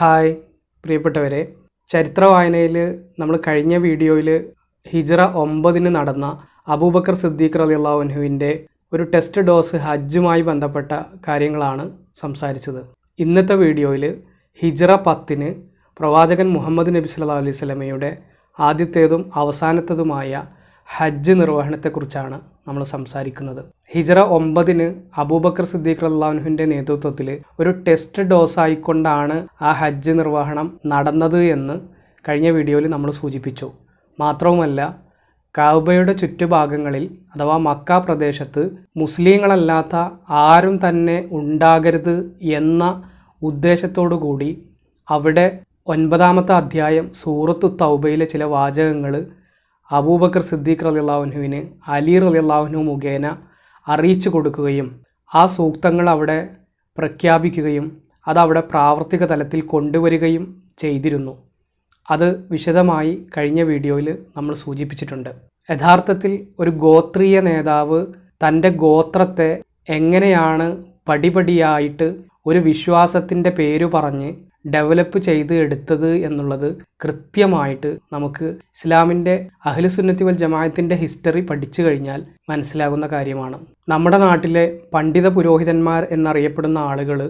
Hi പ്രിയപ്പെട്ടവരെ. ചരിത്ര വായനയിൽ നമ്മൾ കഴിഞ്ഞ വീഡിയോയിൽ ഹിജറ ഒമ്പതിന് നടന്ന അബൂബക്കർ സിദ്ദീഖ് അലി അള്ളാഹുനുവിന്റെ ഒരു ടെസ്റ്റ് ഡോസ് ഹജ്ജുമായി ബന്ധപ്പെട്ട കാര്യങ്ങളാണ് സംസാരിച്ചത്. ഇന്നത്തെ വീഡിയോയിൽ ഹിജറ പത്തിന് പ്രവാചകൻ മുഹമ്മദ് നബി സല്ലാ അലൈഹി സ്വലമയുടെ ആദ്യത്തേതും അവസാനത്തേതുമായ ഹജ്ജ് നിർവഹണത്തെക്കുറിച്ചാണ് നമ്മൾ സംസാരിക്കുന്നത്. ഹിജറ ഒമ്പതിന് അബൂബക്കർ സിദ്ദീഖ് അള്ളാഹുവിന്റെ നേതൃത്വത്തിൽ ഒരു ടെസ്റ്റ് ഡോസ് ആയിക്കൊണ്ടാണ് ആ ഹജ്ജ് നിർവഹണം നടന്നത് എന്ന് കഴിഞ്ഞ വീഡിയോയിൽ നമ്മൾ സൂചിപ്പിച്ചു. മാത്രവുമല്ല കാബയുടെ ചുറ്റുഭാഗങ്ങളിൽ അഥവാ മക്ക പ്രദേശത്ത് മുസ്ലിങ്ങളല്ലാത്ത ആരും തന്നെ ഉണ്ടാകരുത് എന്ന ഉദ്ദേശത്തോടു കൂടി അവിടെ ഒൻപതാമത്തെ അധ്യായം സൂറത്തു തൗബയിലെ ചില വാചകങ്ങൾ അബൂബക്കർ സിദ്ദീഖ് അലി അള്ളാഹുനുവിന് അലി റലിള്ളാഹുനു മുഖേന അറിയിച്ചു കൊടുക്കുകയും ആ സൂക്തങ്ങൾ അവിടെ പ്രഖ്യാപിക്കുകയും അതവിടെ പ്രാവർത്തിക തലത്തിൽ കൊണ്ടുവരികയും ചെയ്തിരുന്നു. അത് വിശദമായി കഴിഞ്ഞ വീഡിയോയിൽ നമ്മൾ സൂചിപ്പിച്ചിട്ടുണ്ട്. യഥാർത്ഥത്തിൽ ഒരു ഗോത്രീയ നേതാവ് തന്റെ ഗോത്രത്തെ എങ്ങനെയാണ് പടിപടിയായിട്ട് ഒരു വിശ്വാസത്തിന്റെ പേര് പറഞ്ഞ് ഡെവലപ്പ് ചെയ്ത് എടുത്തത് എന്നുള്ളത് കൃത്യമായിട്ട് നമുക്ക് ഇസ്ലാമിന്റെ അഖിലുസുന്നത്തി വൽ ജമായത്തിന്റെ ഹിസ്റ്ററി പഠിച്ചു കഴിഞ്ഞാൽ മനസ്സിലാകുന്ന കാര്യമാണ്. നമ്മുടെ നാട്ടിലെ പണ്ഡിത പുരോഹിതന്മാർ എന്നറിയപ്പെടുന്ന ആളുകൾ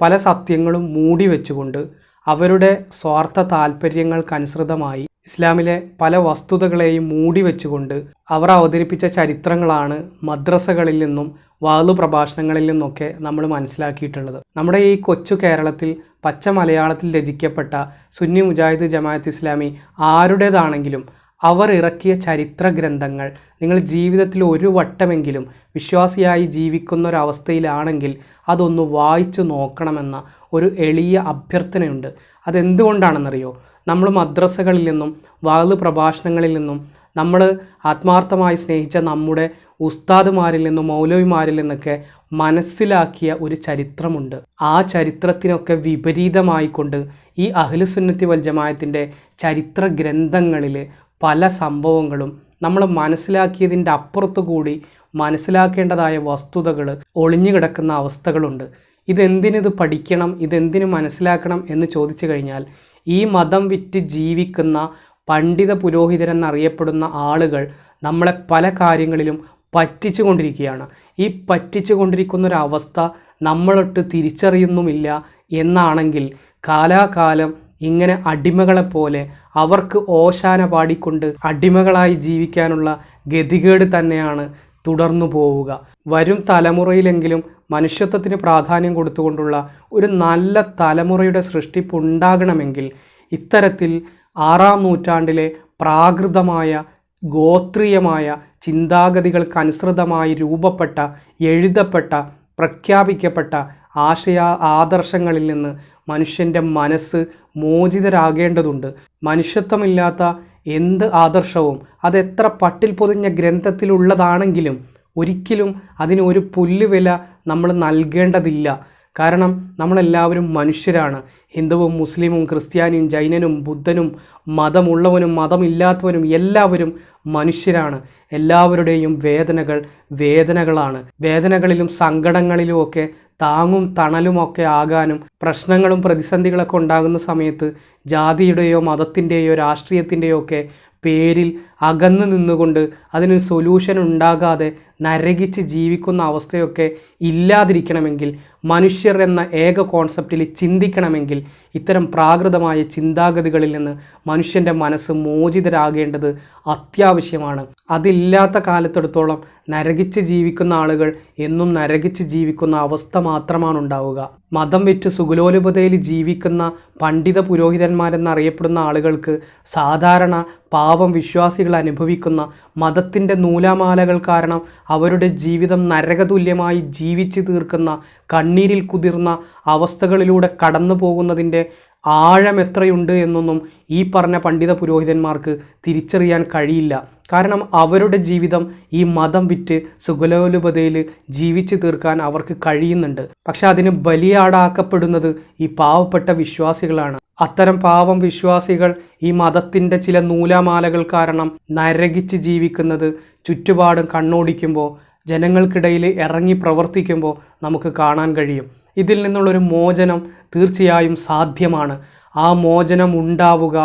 പല സത്യങ്ങളും മൂടി വെച്ചുകൊണ്ട് അവരുടെ സ്വാർത്ഥ താല്പര്യങ്ങൾക്കനുസൃതമായി ഇസ്ലാമിലെ പല വസ്തുതകളെയും മൂടി വെച്ചുകൊണ്ട് അവർ അവതരിപ്പിച്ച ചരിത്രങ്ങളാണ് മദ്രസകളിൽ നിന്നും വാളു പ്രഭാഷണങ്ങളിൽ നിന്നൊക്കെ നമ്മൾ മനസ്സിലാക്കിയിട്ടുള്ളത്. നമ്മുടെ ഈ കൊച്ചു കേരളത്തിൽ പച്ച മലയാളത്തിൽ രചിക്കപ്പെട്ട സുന്നി മുജാഹിദ് ജമാഅത്ത് ഇസ്ലാമി ആരുടേതാണെങ്കിലും അവർ ഇറക്കിയ ചരിത്ര ഗ്രന്ഥങ്ങൾ നിങ്ങൾ ജീവിതത്തിൽ ഒരു വട്ടമെങ്കിലും വിശ്വാസിയായി ജീവിക്കുന്ന ഒരവസ്ഥയിലാണെങ്കിൽ അതൊന്ന് വായിച്ചു നോക്കണമെന്ന ഒരു എളിയ അഭ്യർത്ഥനയുണ്ട്. അതെന്തുകൊണ്ടാണെന്നറിയോ? നമ്മൾ മദ്രസകളിൽ നിന്നും വാൾ പ്രഭാഷണങ്ങളിൽ നിന്നും നമ്മൾ ആത്മാർത്ഥമായി സ്നേഹിച്ച നമ്മുടെ ഉസ്താദുമാരിൽ നിന്നും മൗലവിമാരിൽ നിന്നൊക്കെ മനസ്സിലാക്കിയ ഒരു ചരിത്രമുണ്ട്. ആ ചരിത്രത്തിനൊക്കെ വിപരീതമായിക്കൊണ്ട് ഈ അഖിലുസുന്നത്തി വൽ ജമായത്തിന്റെ ചരിത്ര ഗ്രന്ഥങ്ങളിൽ പല സംഭവങ്ങളും നമ്മൾ മനസ്സിലാക്കിയതിന്റെ അപ്പുറത്തു കൂടി മനസ്സിലാക്കേണ്ടതായ വസ്തുതകൾ ഒളിഞ്ഞു കിടക്കുന്ന അവസ്ഥകളുണ്ട്. ഇതെന്തിനിത് പഠിക്കണം ഇതെന്തിനു മനസ്സിലാക്കണം എന്ന് ചോദിച്ചു കഴിഞ്ഞാൽ ഈ മതം വിറ്റ് ജീവിക്കുന്ന പണ്ഡിത പുരോഹിതരെന്നറിയപ്പെടുന്ന ആളുകൾ നമ്മളെ പല കാര്യങ്ങളിലും പറ്റിച്ചുകൊണ്ടിരിക്കുകയാണ്. ഈ പറ്റിച്ചുകൊണ്ടിരിക്കുന്ന ഒരു അവസ്ഥ നമ്മളൊട്ട് തിരിച്ചറിയുന്നുമില്ല എന്നാണെങ്കിൽ കാലാകാലം ഇങ്ങനെ അടിമകളെപ്പോലെ അവർക്ക് ഓശാന പാടിക്കൊണ്ട് അടിമകളായി ജീവിക്കാനുള്ള ഗതികേട് തന്നെയാണ് തുടർന്നു പോവുക. വരും തലമുറയിലെങ്കിലും മനുഷ്യത്വത്തിന് പ്രാധാന്യം കൊടുത്തുകൊണ്ടുള്ള ഒരു നല്ല തലമുറയുടെ സൃഷ്ടിപ്പ് ഉണ്ടാകണമെങ്കിൽ ഇത്തരത്തിൽ ആറാം നൂറ്റാണ്ടിലെ പ്രാകൃതമായ ഗോത്രീയമായ ചിന്താഗതികൾക്കനുസൃതമായി രൂപപ്പെട്ട എഴുതപ്പെട്ട പ്രഖ്യാപിക്കപ്പെട്ട ആശയ ആദർശങ്ങളിൽ നിന്ന് മനുഷ്യന്റെ മനസ്സ് മോചിതരാകേണ്ടതുണ്ട്. മനുഷ്യത്വമില്ലാത്ത എന്ത് ആദർശവും അതെത്ര പട്ടിൽ പൊതിഞ്ഞ ഗ്രന്ഥത്തിലുള്ളതാണെങ്കിലും ഒരിക്കലും അതിന് ഒരു പുല്ലുവില നമ്മൾ നൽകേണ്ടതില്ല. കാരണം നമ്മളെല്ലാവരും മനുഷ്യരാണ്. ഹിന്ദുവും മുസ്ലിമും ക്രിസ്ത്യാനിയും ജൈനനും ബുദ്ധനും മതമുള്ളവനും മതമില്ലാത്തവനും എല്ലാവരും മനുഷ്യരാണ്. എല്ലാവരുടെയും വേദനകൾ വേദനകളാണ്. വേദനകളിലും സങ്കടങ്ങളിലുമൊക്കെ താങ്ങും തണലുമൊക്കെ ആകാനും പ്രശ്നങ്ങളും പ്രതിസന്ധികളൊക്കെ ഉണ്ടാകുന്ന സമയത്ത് ജാതിയുടെയോ മതത്തിന്റെയോ രാഷ്ട്രീയത്തിന്റെയോ ഒക്കെ പേരിൽ അകന്നു നിന്നുകൊണ്ട് അതിനൊരു സൊല്യൂഷൻ ഉണ്ടാകാതെ നരകിച്ച് ജീവിക്കുന്ന അവസ്ഥയൊക്കെ ഇല്ലാതിരിക്കണമെങ്കിൽ മനുഷ്യർ എന്ന ഏക കോൺസെപ്റ്റിൽ ചിന്തിക്കണമെങ്കിൽ ഇത്തരം പ്രാകൃതമായ ചിന്താഗതികളിൽ നിന്ന് മനുഷ്യന്റെ മനസ്സ് മോചിതരാകേണ്ടത് അത്യാവശ്യമാണ്. അതില്ലാത്ത കാലത്തെടുത്തോളം നരകിച്ച് ജീവിക്കുന്ന ആളുകൾ എന്നും നരകിച്ച് ജീവിക്കുന്ന അവസ്ഥ മാത്രമാണ് ഉണ്ടാവുക. മതം വിറ്റ് സുഗുലോലുപതയിൽ ജീവിക്കുന്ന പണ്ഡിത പുരോഹിതന്മാരെന്നറിയപ്പെടുന്ന ആളുകൾക്ക് സാധാരണ പാവം വിശ്വാസികൾ അനുഭവിക്കുന്ന മതത്തിന്റെ നൂലാമാലകൾ കാരണം അവരുടെ ജീവിതം നരകതുല്യമായി ജീവിച്ചു തീർക്കുന്ന കണ്ണീരിൽ കുതിർന്ന അവസ്ഥകളിലൂടെ കടന്നു പോകുന്നതിന്റെ ആഴം എത്രയുണ്ട് എന്നൊന്നും ഈ പറഞ്ഞ പണ്ഡിത പുരോഹിതന്മാർക്ക് തിരിച്ചറിയാൻ കഴിയില്ല. കാരണം അവരുടെ ജീവിതം ഈ മതം വിറ്റ് സുഗലോലുപതയിൽ ജീവിച്ചു തീർക്കാൻ അവർക്ക് കഴിയുന്നുണ്ട്. പക്ഷെ അതിന് ബലിയാടാക്കപ്പെടുന്നത് ഈ പാവപ്പെട്ട വിശ്വാസികളാണ്. അത്തരം പാവം വിശ്വാസികൾ ഈ മതത്തിന്റെ ചില നൂലാമാലകൾ കാരണം നരകിച്ച് ജീവിക്കുന്നത് ചുറ്റുപാടും കണ്ണോടിക്കുമ്പോൾ ജനങ്ങൾക്കിടയിൽ ഇറങ്ങി പ്രവർത്തിക്കുമ്പോൾ നമുക്ക് കാണാൻ കഴിയും. ഇതിൽ നിന്നുള്ളൊരു മോചനം തീർച്ചയായും സാധ്യമാണ്. ആ മോചനം ഉണ്ടാവുക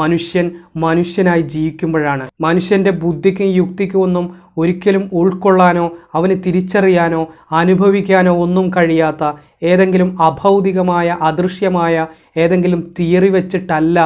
മനുഷ്യൻ മനുഷ്യനായി ജീവിക്കുമ്പോഴാണ്. മനുഷ്യന്റെ ബുദ്ധിക്കും യുക്തിക്കും ഒന്നും ഒരിക്കലും ഉൾക്കൊള്ളാനോ അവന് തിരിച്ചറിയാനോ അനുഭവിക്കാനോ ഒന്നും കഴിയാത്ത ഏതെങ്കിലും അഭൗതികമായ അദൃശ്യമായ ഏതെങ്കിലും തിയറി വെച്ചിട്ടല്ല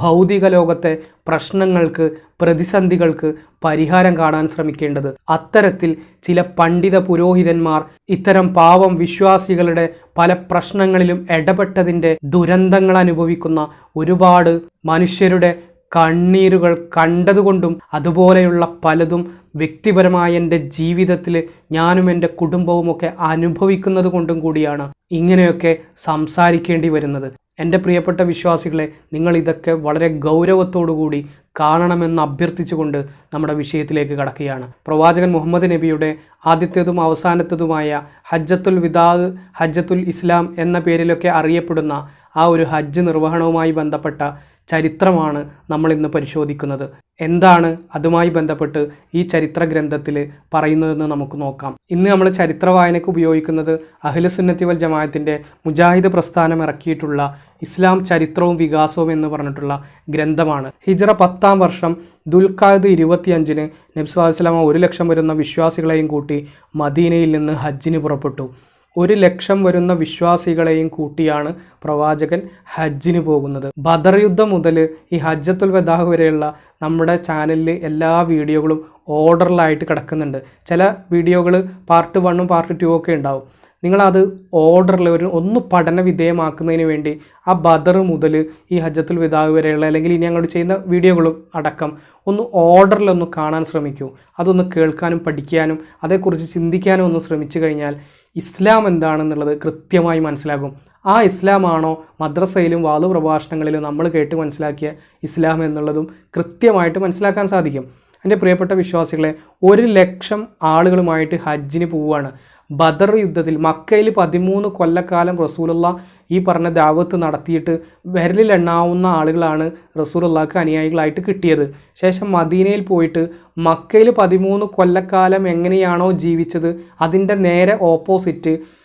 ഭൗതിക ലോകത്തെ പ്രശ്നങ്ങൾക്ക് പ്രതിസന്ധികൾക്ക് പരിഹാരം കാണാൻ ശ്രമിക്കേണ്ടത്. അത്തരത്തിൽ ചില പണ്ഡിത പുരോഹിതന്മാർ ഇത്തരം പാവം വിശ്വാസികളുടെ പല പ്രശ്നങ്ങളിലും ഇടപെട്ടതിന്റെ ദുരന്തങ്ങൾ അനുഭവിക്കുന്ന ഒരുപാട് മനുഷ്യരുടെ കണ്ണീരുകൾ കണ്ടതുകൊണ്ടും അതുപോലെയുള്ള പലതും വ്യക്തിപരമായ എന്റെ ജീവിതത്തിൽ ഞാനും എന്റെ കുടുംബവുമൊക്കെ അനുഭവിക്കുന്നത് കൊണ്ടും കൂടിയാണ് ഇങ്ങനെയൊക്കെ സംസാരിക്കേണ്ടി വരുന്നത്. എന്റെ പ്രിയപ്പെട്ട വിശ്വാസികളെ നിങ്ങൾ ഇതൊക്കെ വളരെ ഗൗരവത്തോടുകൂടി കാണണമെന്ന് അഭ്യർത്ഥിച്ചുകൊണ്ട് നമ്മുടെ വിഷയത്തിലേക്ക് കടക്കുകയാണ്. പ്രവാചകൻ മുഹമ്മദ് നബിയുടെ ആദ്യത്തേതും അവസാനത്തേതുമായ ഹജ്ജത്തുൽ വിദാദ് ഹജ്ജത്തുൽ ഇസ്ലാം എന്ന പേരിലൊക്കെ അറിയപ്പെടുന്ന ആ ഒരു ഹജ്ജ് നിർവഹണവുമായി ബന്ധപ്പെട്ട ചരിത്രമാണ് നമ്മൾ ഇന്ന് പരിശോധിക്കുന്നത്. എന്താണ് അതുമായി ബന്ധപ്പെട്ട് ഈ ചരിത്ര ഗ്രന്ഥത്തിൽ പറയുന്നതെന്ന് നമുക്ക് നോക്കാം. ഇന്ന് നമ്മൾ ചരിത്ര വായനയ്ക്ക് ഉപയോഗിക്കുന്നത് അഖിലസുന്നത്തി വൽ ജമാഅത്തിന്റെ മുജാഹിദ് പ്രസ്ഥാനം ഇറക്കിയിട്ടുള്ള ഇസ്ലാം ചരിത്രവും വികാസവും എന്ന് പറഞ്ഞിട്ടുള്ള ഗ്രന്ഥമാണ്. ഹിജറ പത്താം വർഷം ദുൽഖാദ് ഇരുപത്തിയഞ്ചിന് നബ്സുല്ലാസ്ലാമ ഒരു ലക്ഷം വരുന്ന വിശ്വാസികളെയും കൂട്ടി മദീനയിൽ നിന്ന് ഹജ്ജിന് പുറപ്പെട്ടു. ഒരു ലക്ഷം വരുന്ന വിശ്വാസികളെയും കൂട്ടിയാണ് പ്രവാചകൻ ഹജ്ജിന് പോകുന്നത്. ബദർ യുദ്ധം മുതൽ ഈ ഹജ്ജത്തുൽ വദാഹ് വരെയുള്ള നമ്മുടെ ചാനലിൽ എല്ലാ വീഡിയോകളും ഓർഡറിലായിട്ട് കിടക്കുന്നുണ്ട്. ചില വീഡിയോകൾ പാർട്ട് വണ്ണും പാർട്ട് ടു ഒക്കെ ഉണ്ടാവും. നിങ്ങളത് ഓർഡറിൽ ഒരു ഒന്ന് പഠന വിധേയമാക്കുന്നതിന് വേണ്ടി ആ ബദർ മുതൽ ഈ ഹജ്ജത്തുൽ വിദാഹ് വരെയുള്ള അല്ലെങ്കിൽ ഇനി അങ്ങോട്ട് ചെയ്യുന്ന വീഡിയോകളും അടക്കം ഒന്ന് ഓർഡറിലൊന്ന് കാണാൻ ശ്രമിക്കൂ. അതൊന്ന് കേൾക്കാനും പഠിക്കാനും അതേക്കുറിച്ച് ചിന്തിക്കാനും ഒന്ന് ശ്രമിച്ചു കഴിഞ്ഞാൽ ഇസ്ലാം എന്താണെന്നുള്ളത് കൃത്യമായി മനസ്സിലാകും ആ ഇസ്ലാമാണോ മദ്രസയിലും വാതു പ്രഭാഷണങ്ങളിലും നമ്മൾ കേട്ട് മനസ്സിലാക്കിയ ഇസ്ലാം എന്നുള്ളതും കൃത്യമായിട്ട് മനസ്സിലാക്കാൻ സാധിക്കും. എന്റെ പ്രിയപ്പെട്ട വിശ്വാസികളെ ഒരു ലക്ഷം ആളുകളുമായിട്ട് ഹജ്ജിന് പോവുകയാണ്. ബദർ യുദ്ധത്തിൽ മക്കയിൽ പതിമൂന്ന് കൊല്ലക്കാലം റസൂലുള്ള ഈ പറഞ്ഞ ദാവത്ത് നടത്തിയിട്ട് വിരലിൽ എണ്ണാവുന്ന ആളുകളാണ് റസൂലുള്ളാക്ക് അനുയായികളായിട്ട് കിട്ടിയത്. ശേഷം മദീനയിൽ പോയിട്ട് മക്കയിൽ പതിമൂന്ന് കൊല്ലക്കാലം എങ്ങനെയാണോ ജീവിച്ചത് അതിന്റെ നേരെ ഓപ്പോസിറ്റ്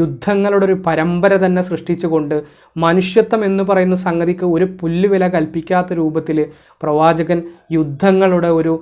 യുദ്ധങ്ങളുടെ ഒരു പരമ്പര തന്നെ സൃഷ്ടിച്ചുകൊണ്ട് മനുഷ്യത്വം എന്ന് പറയുന്ന സംഗതിക്ക് ഒരു പുല്ലുവില കൽപ്പിക്കാത്ത രൂപത്തിൽ പ്രവാചകൻ യുദ്ധങ്ങളുടെ ഒരു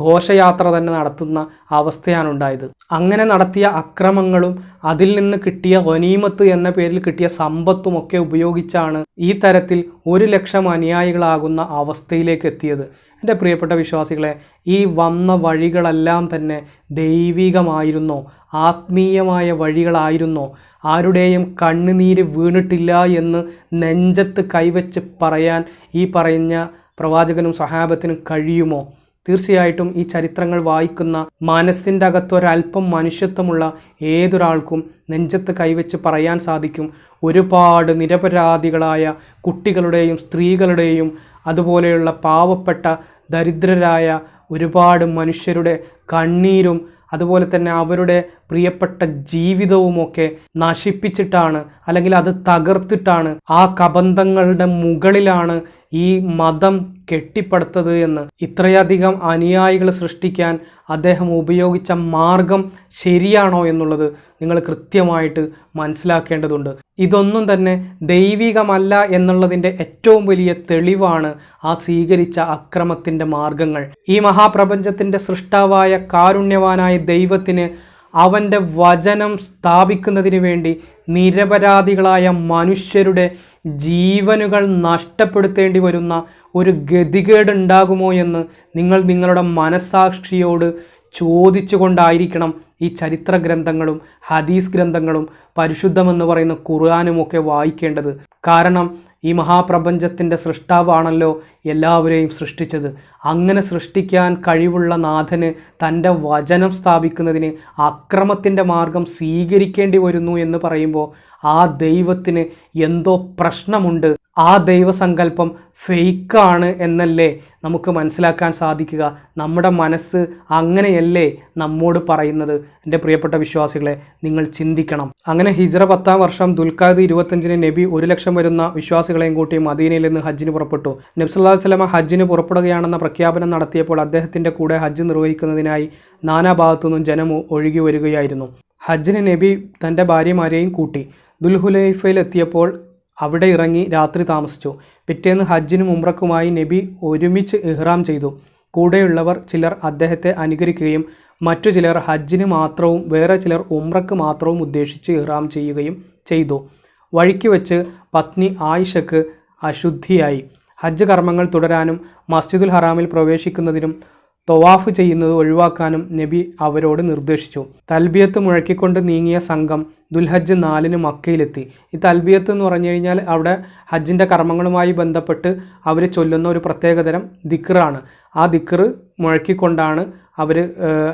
ഘോഷയാത്ര തന്നെ നടത്തുന്ന അവസ്ഥയാണ് ഉണ്ടായത്. അങ്ങനെ നടത്തിയ അക്രമങ്ങളും അതിൽ നിന്ന് കിട്ടിയ ഒനീമത്ത് എന്ന പേരിൽ കിട്ടിയ സമ്പത്തും ഒക്കെ ഉപയോഗിച്ചാണ് ഈ തരത്തിൽ ഒരു ലക്ഷം അനുയായികളാകുന്ന അവസ്ഥയിലേക്ക് എത്തിയത്. എന്റെ പ്രിയപ്പെട്ട വിശ്വാസികളെ ഈ വന്ന വഴികളെല്ലാം തന്നെ ദൈവികമായിരുന്നോ ആത്മീയമായ വഴികളായിരുന്നോ. ആരുടെയും കണ്ണുനീര് വീണിട്ടില്ല എന്ന് നെഞ്ചത്ത് കൈവച്ച് പറയാൻ ഈ പറഞ്ഞ പ്രവാചകനും സഹാബത്തിനും കഴിയുമോ? തീർച്ചയായിട്ടും ഈ ചരിത്രങ്ങൾ വായിക്കുന്ന മനസ്സിന്റെ അകത്തൊരല്പം മനുഷ്യത്വമുള്ള ഏതൊരാൾക്കും നെഞ്ചത്ത് കൈവച്ച് പറയാൻ സാധിക്കും. ഒരുപാട് നിരപരാധികളായ കുട്ടികളുടെയും സ്ത്രീകളുടെയും അതുപോലെയുള്ള പാവപ്പെട്ട ദരിദ്രരായ ഒരുപാട് മനുഷ്യരുടെ കണ്ണീരും അതുപോലെ തന്നെ അവരുടെ പ്രിയപ്പെട്ട ജീവിതവുമൊക്കെ നശിപ്പിച്ചിട്ടാണ് അല്ലെങ്കിൽ അത് തകർത്തിട്ടാണ് ആ കബന്ധങ്ങളുടെ മുകളിലാണ് ഈ മതം കെട്ടിപ്പടുത്തത് എന്ന്. ഇത്രയധികം അനുയായികൾ സൃഷ്ടിക്കാൻ അദ്ദേഹം ഉപയോഗിച്ച മാർഗം ശരിയാണോ എന്നുള്ളത് നിങ്ങൾ കൃത്യമായിട്ട് മനസ്സിലാക്കേണ്ടതുണ്ട്. ഇതൊന്നും തന്നെ ദൈവികമല്ല എന്നുള്ളതിന്റെ ഏറ്റവും വലിയ തെളിവാണ് ആ സ്വീകരിച്ച അക്രമത്തിന്റെ മാർഗങ്ങൾ. ഈ മഹാപ്രപഞ്ചത്തിന്റെ സൃഷ്ടാവായ കാരുണ്യവാനായ ദൈവത്തിന് അവന്റെ വചനം സ്ഥാപിക്കുന്നതിന് വേണ്ടി നിരപരാധികളായ മനുഷ്യരുടെ ജീവനുകൾ നഷ്ടപ്പെടുത്തേണ്ടി വരുന്ന ഒരു ഗതികേടുണ്ടാകുമോ എന്ന് നിങ്ങൾ നിങ്ങളുടെ മനസാക്ഷിയോട് ചോദിച്ചുകൊണ്ടായിരിക്കണം ഈ ചരിത്ര ഗ്രന്ഥങ്ങളും ഹദീസ് ഗ്രന്ഥങ്ങളും പരിശുദ്ധമെന്ന് പറയുന്ന ഖുർആാനുമൊക്കെ വായിക്കേണ്ടത്. കാരണം ഈ മഹാപ്രപഞ്ചത്തിന്റെ സൃഷ്ടാവാണല്ലോ എല്ലാവരെയും സൃഷ്ടിച്ചത്. അങ്ങനെ സൃഷ്ടിക്കാൻ കഴിവുള്ള നാഥന് തന്റെ വചനം സ്ഥാപിക്കുന്നതിന് അക്രമത്തിന്റെ മാർഗം സ്വീകരിക്കേണ്ടി വരുന്നു എന്ന് പറയുമ്പോൾ ആ ദൈവത്തിന് എന്തോ പ്രശ്നമുണ്ട്. ആ ദൈവസങ്കല്പം ഫെയ്ക്കാണ് എന്നല്ലേ നമുക്ക് മനസ്സിലാക്കാൻ സാധിക്കുക. നമ്മുടെ മനസ്സ് അങ്ങനെയല്ലേ നമ്മോട് പറയുന്നത്. എന്റെ പ്രിയപ്പെട്ട വിശ്വാസികളെ നിങ്ങൾ ചിന്തിക്കണം. അങ്ങനെ ഹിജ്ര പത്താം വർഷം ദുൽഖാദ് ഇരുപത്തഞ്ചിന് നബി ഒരു ലക്ഷം വരുന്ന വിശ്വാസികളെയും കൂട്ടി മദീനയിൽ നിന്ന് ഹജ്ജിന് പുറപ്പെട്ടു. നബ്സുല്ലാ വസ്ലമ ഹജ്ജിന് പുറപ്പെടുകയാണെന്ന പ്രഖ്യാപനം നടത്തിയപ്പോൾ അദ്ദേഹത്തിന്റെ കൂടെ ഹജ്ജ് നിർവഹിക്കുന്നതിനായി നാനാഭാഗത്തുനിന്നും ജനം ഒഴുകി വരികയായിരുന്നു. ഹജ്ജിന് നബി തന്റെ ഭാര്യമാരെയും കൂട്ടി. ദുൽഹുലൈഫയിലെത്തിയപ്പോൾ അവിടെ ഇറങ്ങി രാത്രി താമസിച്ചു. പിറ്റേന്ന് ഹജ്ജിനും ഉംറക്കുമായി നബി ഒരുമിച്ച് ഇഹ്റാം ചെയ്തു. കൂടെയുള്ളവർ ചിലർ അദ്ദേഹത്തെ അനുകരിക്കുകയും മറ്റു ചിലർ ഹജ്ജിന് മാത്രവും വേറെ ചിലർ ഉംറക്ക് മാത്രവും ഉദ്ദേശിച്ച് ഇഹ്റാം ചെയ്യുകയും ചെയ്തു. വഴിക്ക് വെച്ച് പത്നി ആയിഷക്ക് അശുദ്ധിയായി. ഹജ്ജ് കർമ്മങ്ങൾ തുടരാനും മസ്ജിദുൽ ഹറാമിൽ പ്രവേശിക്കുന്നതിനും തൊവാഫ് ചെയ്യുന്നത് ഒഴിവാക്കാനും നബി അവരോട് നിർദ്ദേശിച്ചു. തൽബിയത്ത് മുഴക്കിക്കൊണ്ട് നീങ്ങിയ സംഘം ദുൽഹജ്ജ് നാലിന് മക്കയിലെത്തി. ഈ തൽബിയത്ത് എന്ന് പറഞ്ഞു കഴിഞ്ഞാൽ അവിടെ ഹജ്ജിന്റെ കർമ്മങ്ങളുമായി ബന്ധപ്പെട്ട് അവർ ചൊല്ലുന്ന ഒരു പ്രത്യേകതരം ദിക്റാണ്. ആ ദിക്റ് മുഴക്കിക്കൊണ്ടാണ് അവർ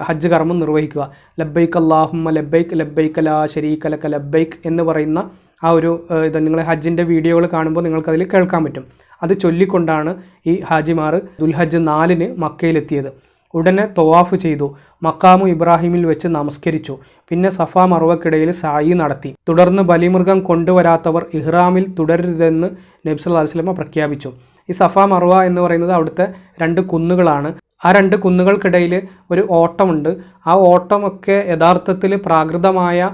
ഹജ്ജ് കർമ്മം നിർവഹിക്കുക. ലബ്ബൈക്ക് അള്ളാഹുമ്മ ലബ്ബൈക്ക് ലബ്ബൈക്ക് ലാ ഷരീക അലക്ക ലബ്ബൈക്ക് എന്ന് പറയുന്ന ആ ഒരു ഇത് നിങ്ങൾ ഹജ്ജിന്റെ വീഡിയോകൾ കാണുമ്പോൾ നിങ്ങൾക്കതിൽ കേൾക്കാൻ പറ്റും. അത് ചൊല്ലിക്കൊണ്ടാണ് ഈ ഹാജിമാർ ദുൽഹജ് നാലിന് മക്കയിലെത്തിയത്. ഉടനെ തൊവാഫ് ചെയ്തു. മക്കാമു ഇബ്രാഹിമിൽ വെച്ച് നമസ്കരിച്ചു. പിന്നെ സഫ മറുവക്കിടയിൽ സായി നടത്തി. തുടർന്ന് ബലിമൃഗം കൊണ്ടുവരാത്തവർ ഇഹ്റാമിൽ തുടരരുതെന്ന് നബ്സല്ലാ വസ്ലമ പ്രഖ്യാപിച്ചു. ഈ സഫ മറുവ എന്ന് പറയുന്നത് അവിടുത്തെ രണ്ട് കുന്നുകളാണ്. ആ രണ്ട് കുന്നുകൾക്കിടയിൽ ഒരു ഓട്ടമുണ്ട്. ആ ഓട്ടമൊക്കെ യഥാർത്ഥത്തിൽ പ്രാകൃതമായ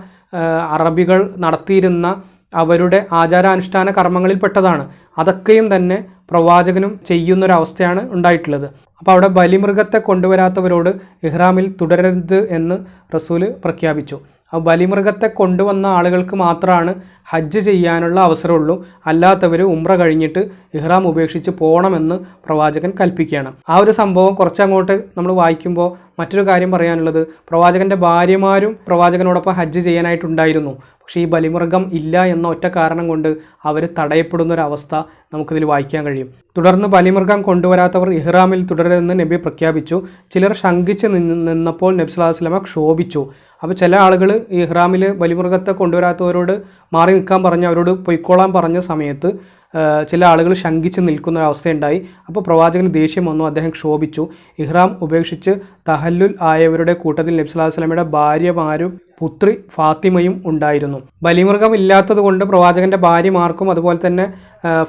അറബികൾ നടത്തിയിരുന്ന അവരുടെ ആചാരാനുഷ്ഠാന കർമ്മങ്ങളിൽപ്പെട്ടതാണ്. അതൊക്കെയും തന്നെ പ്രവാചകനും ചെയ്യുന്നൊരവസ്ഥയാണ് ഉണ്ടായിട്ടുള്ളത്. അപ്പോൾ അവിടെ ബലിമൃഗത്തെ കൊണ്ടുവരാത്തവരോട് ഇഹ്റാമിൽ തുടരരുത് എന്ന് റസൂൽ പ്രഖ്യാപിച്ചു. ആ ബലിമൃഗത്തെ കൊണ്ടുവന്ന ആളുകൾക്ക് മാത്രമാണ് ഹജ്ജ് ചെയ്യാനുള്ള അവസരമുള്ളൂ. അല്ലാത്തവർ ഉമ്ര കഴിഞ്ഞിട്ട് ഇഹ്റാം ഉപേക്ഷിച്ച് പോകണമെന്ന് പ്രവാചകൻ കൽപ്പിക്കുകയാണ്. ആ ഒരു സംഭവം കുറച്ചങ്ങോട്ട് നമ്മൾ വായിക്കുമ്പോൾ മറ്റൊരു കാര്യം പറയാനുള്ളത് പ്രവാചകന്റെ ഭാര്യമാരും പ്രവാചകനോടൊപ്പം ഹജ്ജ് ചെയ്യാനായിട്ടുണ്ടായിരുന്നു. പക്ഷേ ഈ ബലിമൃഗം ഇല്ല എന്ന ഒറ്റ കാരണം കൊണ്ട് അവർ തടയപ്പെടുന്ന ഒരു അവസ്ഥ നമുക്കിതിൽ വായിക്കാൻ കഴിയും. തുടർന്ന് ബലിമൃഗം കൊണ്ടുവരാത്തവർ ഇഹ്റാമിൽ തുടരുമെന്ന് നബി പ്രഖ്യാപിച്ചു. ചിലർ ശങ്കിച്ച് നിന്ന് നിന്നപ്പോൾ നബി സ്വല്ലല്ലാഹു അലൈഹി വസല്ലമ ക്ഷോഭിച്ചു. അപ്പോൾ ചില ആളുകൾ ഇഹ്റാമിൽ ബലിമൃഗത്തെ കൊണ്ടുവരാത്തവരോട് മാറി നിൽക്കാൻ പറഞ്ഞ് അവരോട് പൊയ്ക്കോളാൻ പറഞ്ഞ സമയത്ത് ചില ആളുകൾ ശങ്കിച്ച് നിൽക്കുന്ന അവസ്ഥയുണ്ടായി അപ്പോൾ പ്രവാചകന് ദേഷ്യം വന്നു അദ്ദേഹം ക്ഷോഭിച്ചു. ഇഹ്റാം ഉപേക്ഷിച്ച് തഹല്ലുൽ ആയവരുടെ കൂട്ടത്തിൽ നബി അല്ലാ അലൈഹി വസല്ലമയുടെ ഭാര്യമാരും പുത്രി ഫാത്തിമയും ഉണ്ടായിരുന്നു. ബലിമൃഗം ഇല്ലാത്തത് കൊണ്ട് പ്രവാചകന്റെ ഭാര്യമാർക്കും അതുപോലെ തന്നെ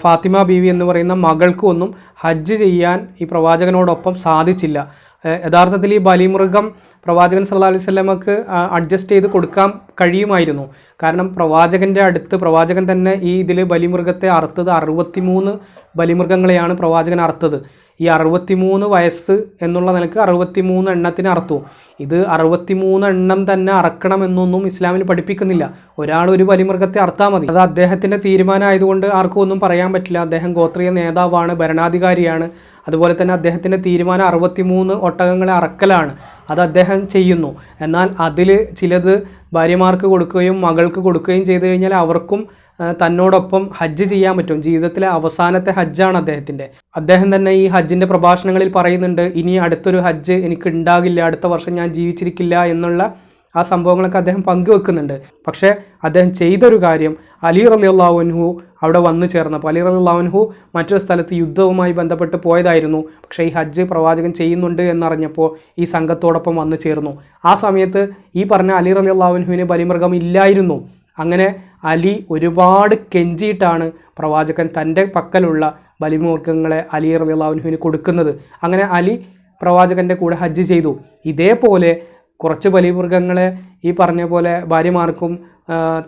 ഫാത്തിമ ബീവി എന്ന് പറയുന്ന മകൾക്കും ഒന്നും ഹജ്ജ് ചെയ്യാൻ ഈ പ്രവാചകനോടൊപ്പം സാധിച്ചില്ല. യഥാർത്ഥത്തിൽ ഈ ബലിമൃഗം പ്രവാചകൻ സല്ലാ അലൈഹി വസല്ലമക്ക് അഡ്ജസ്റ്റ് ചെയ്ത് കൊടുക്കാൻ കഴിയുമായിരുന്നു. കാരണം പ്രവാചകന്റെ അടുത്ത് പ്രവാചകൻ തന്നെ ഈ ഇതിൽ ബലിമൃഗത്തെ അറുത്തത് അറുപത്തിമൂന്ന് ബലിമൃഗങ്ങളെയാണ് പ്രവാചകൻ അറുത്തത്. ഈ അറുപത്തിമൂന്ന് വയസ്സ് എന്നുള്ള നിലയ്ക്ക് അറുപത്തിമൂന്ന് എണ്ണത്തിന് അറുത്തു. ഇത് അറുപത്തിമൂന്ന് എണ്ണം തന്നെ അറക്കണമെന്നൊന്നും ഇസ്ലാമിൽ പഠിപ്പിക്കുന്നില്ല. ഒരാൾ ഒരു ബലിമൃഗത്തെ അറുത്താൽ മതി. അത് അദ്ദേഹത്തിന്റെ തീരുമാനമായതുകൊണ്ട് ആർക്കും ഒന്നും പറയാൻ പറ്റില്ല. അദ്ദേഹം ഗോത്രീയ നേതാവാണ് ഭരണാധികാരിയാണ്. അതുപോലെ തന്നെ അദ്ദേഹത്തിന്റെ തീരുമാനം അറുപത്തിമൂന്ന് ഒട്ടകങ്ങളെ അറക്കലാണ്. അത് അദ്ദേഹം ചെയ്യുന്നു. എന്നാൽ അതിൽ ചിലത് ഭാര്യമാർക്ക് കൊടുക്കുകയും മകൾക്ക് കൊടുക്കുകയും ചെയ്തു കഴിഞ്ഞാൽ അവർക്കും തന്നോടൊപ്പം ഹജ്ജ് ചെയ്യാൻ പറ്റും. ജീവിതത്തിലെ അവസാനത്തെ ഹജ്ജാണ് അദ്ദേഹത്തിന്റെ അദ്ദേഹം തന്നെ ഈ ഹജ്ജിന്റെ പ്രഭാഷണങ്ങളിൽ പറയുന്നുണ്ട് ഇനി അടുത്തൊരു ഹജ്ജ് എനിക്ക് ഉണ്ടാകില്ല അടുത്ത വർഷം ഞാൻ ജീവിച്ചിരിക്കില്ല എന്നുള്ള ആ സംഭവങ്ങളൊക്കെ അദ്ദേഹം പങ്കുവെക്കുന്നുണ്ട്. പക്ഷേ അദ്ദേഹം ചെയ്തൊരു കാര്യം അലി റലിയുള്ളാഹുൻഹു അവിടെ വന്നു ചേർന്നപ്പോൾ അലി റലിയുള്ളാഹുൻഹു മറ്റൊരു സ്ഥലത്ത് യുദ്ധവുമായി ബന്ധപ്പെട്ട് പോയതായിരുന്നു. പക്ഷേ ഈ ഹജ്ജ് പ്രവാചകൻ ചെയ്യുന്നുണ്ട് എന്നറിഞ്ഞപ്പോൾ ഈ സംഘത്തോടൊപ്പം വന്നു ചേർന്നു. ആ സമയത്ത് ഈ പറഞ്ഞ അലി റലിയുള്ളാഹുൻഹുവിന് ബലിമൃഗം ഇല്ലായിരുന്നു. അങ്ങനെ അലി ഒരുപാട് കെഞ്ചിയിട്ടാണ് പ്രവാചകൻ തന്റെ പക്കലുള്ള ബലിമൃഗങ്ങളെ അലി റലിയുള്ളാഹുൻഹുവിന് കൊടുക്കുന്നത്. അങ്ങനെ അലി പ്രവാചകന്റെ കൂടെ ഹജ്ജ് ചെയ്തു. ഇതേപോലെ കുറച്ച് ബലിമൃഗങ്ങളെ ഈ പറഞ്ഞ പോലെ ഭാര്യമാർക്കും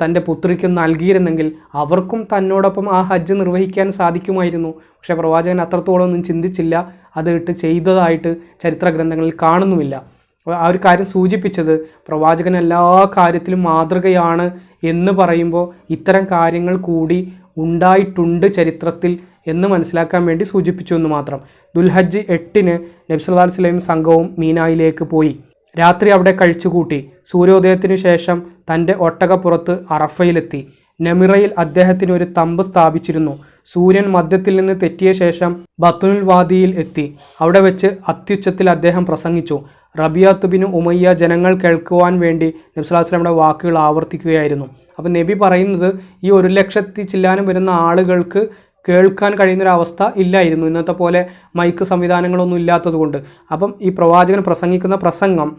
തന്റെ പുത്രിക്കും നൽകിയിരുന്നെങ്കിൽ അവർക്കും തന്നോടൊപ്പം ആ ഹജ്ജ് നിർവഹിക്കാൻ സാധിക്കുമായിരുന്നു. പക്ഷേ പ്രവാചകൻ അത്രത്തോളം ഒന്നും ചിന്തിച്ചില്ല. അത് ഇട്ട് ചെയ്തതായിട്ട് ചരിത്ര ഗ്രന്ഥങ്ങളിൽ കാണുന്നുമില്ല. ആ ഒരു കാര്യം സൂചിപ്പിച്ചത് പ്രവാചകൻ എല്ലാ കാര്യത്തിലും മാതൃകയാണ് എന്ന് പറയുമ്പോൾ ഇത്തരം കാര്യങ്ങൾ കൂടി ഉണ്ടായിട്ടുണ്ട് ചരിത്രത്തിൽ എന്ന് മനസ്സിലാക്കാൻ വേണ്ടി സൂചിപ്പിച്ചു എന്ന് മാത്രം. ദുൽഹജ്ജ് എട്ടിന് നബ്സല്ലാ വസ്ലം സംഘവും മീനായിലേക്ക് പോയി. രാത്രി അവിടെ കഴിച്ചുകൂട്ടി. സൂര്യോദയത്തിനു ശേഷം തന്റെ ഒട്ടകപ്പുറത്ത് അറഫയിലെത്തി. നെമിറയിൽ അദ്ദേഹത്തിന് ഒരു തമ്പ് സ്ഥാപിച്ചിരുന്നു. സൂര്യൻ മധ്യത്തിൽ നിന്ന് തെറ്റിയ ശേഷം ബത്തുനുൽ വാദിയിൽ എത്തി. അവിടെ വെച്ച് അത്യുച്ചത്തിൽ അദ്ദേഹം പ്രസംഗിച്ചു. റബിയാത്ത് ഉമയ്യ ജനങ്ങൾ കേൾക്കുവാൻ വേണ്ടി നബ്സുലാസ്ലാമിയുടെ വാക്കുകൾ ആവർത്തിക്കുകയായിരുന്നു. അപ്പം നബി പറയുന്നത് ഈ ഒരു ലക്ഷത്തി ചില്ലാനും വരുന്ന ആളുകൾക്ക് കേൾക്കാൻ കഴിയുന്നൊരവസ്ഥ ഇല്ലായിരുന്നു. ഇന്നത്തെ പോലെ മൈക്ക് സംവിധാനങ്ങളൊന്നും ഇല്ലാത്തതുകൊണ്ട്. അപ്പം ഈ പ്രവാചകൻ പ്രസംഗിക്കുന്ന പ്രസംഗം